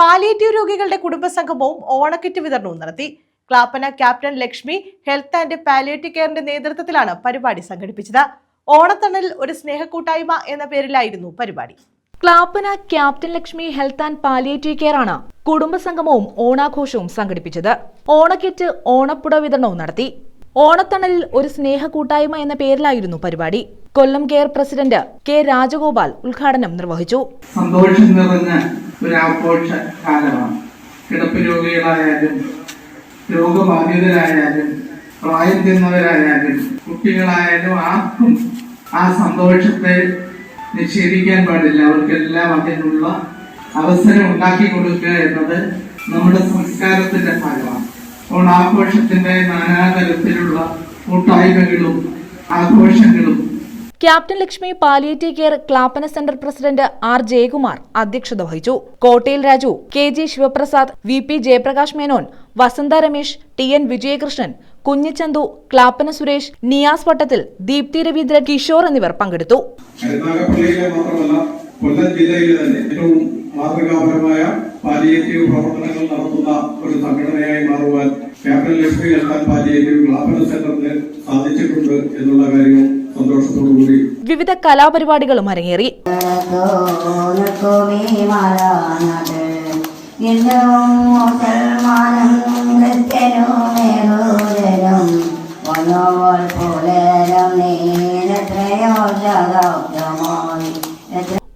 Palliative രോഗികളുടെ കുടുംബസംഗമവും ഓണക്കിറ്റ് വിതരണവും നടത്തി. Clappana captain Lakshmi health and palliative കെയറിന്റെ നേതൃത്വത്തിലാണ് പരിപാടി സംഘടിപ്പിച്ചത്. ഓണത്തണൽ ഒരു സ്നേഹക്കൂട്ടായ്മ എന്ന പേരിലായിരുന്നു പരിപാടി. Klappana captain Lakshmi health and palliative care ആണ് കുടുംബസംഗമവും ഓണാഘോഷവും സംഘടിപ്പിച്ചത്. ഓണക്കിറ്റ് ഓണപ്പുട വിതരണവും നടത്തി. ഓണത്തണലിൽ ഒരു സ്നേഹക്കൂട്ടായ്മ എന്ന പേരിലായിരുന്നു പരിപാടി. Kollam care president K Rajagopal ഉദ്ഘാടനം നിർവഹിച്ചു. സന്തോഷം നിറഞ്ഞ ഒരു ആഘോഷ കാലമാണ് കിടപ്പ് രോഗികളായാലും രോഗബാധിതരായാലും പ്രായം ചെന്നവരായാലും കുട്ടികളായാലും ആർക്കും ആ സന്തോഷത്തെ നിഷേധിക്കാൻ പാടില്ല. അവർക്കെല്ലാം അതിനുള്ള അവസരം ഉണ്ടാക്കി കൊടുക്കുക എന്നത് നമ്മുടെ സംസ്കാരത്തിന്റെ ഭാഗമാണ്. ഓണാഘോഷത്തിന്റെ നാനാതരത്തിലുള്ള കൂട്ടായ്മകളും ആഘോഷങ്ങളും captain Lakshmi palliative care Klappana centre president R Jayakumar അധ്യക്ഷത വഹിച്ചു. Kottayil Raju K G Sivaprasad V P Jayaprakash Menon Vasantha Ramesh T N Vijayakrishnan Kunjichanthu Klappana Suresh Niyas Vattathil Deepthi Raveendran Kishore എന്നിവർ പങ്കെടുത്തു. കൊല്ലം ജില്ലയിലെ തന്നെ ഏറ്റവും മാതൃകാപരമായ പാലിയേറ്റീവ് പ്രവർത്തനങ്ങൾ നടത്തുന്ന ഒരു സംഘടനയായി മാറുവാൻ ക്യാപ്റ്റൻ ലക്ഷ്മി ഹെൽത്ത് പാലിയേറ്റീവ് ലാഭന സെന്ററിന് സാധിച്ചിട്ടുണ്ട് എന്നുള്ള കാര്യവും വിവിധ കലാപരിപാടികളും അരങ്ങേറി.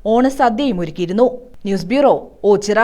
ഓണസദ്യയും ഒരുക്കിയിരുന്നു. News bureau Ochira.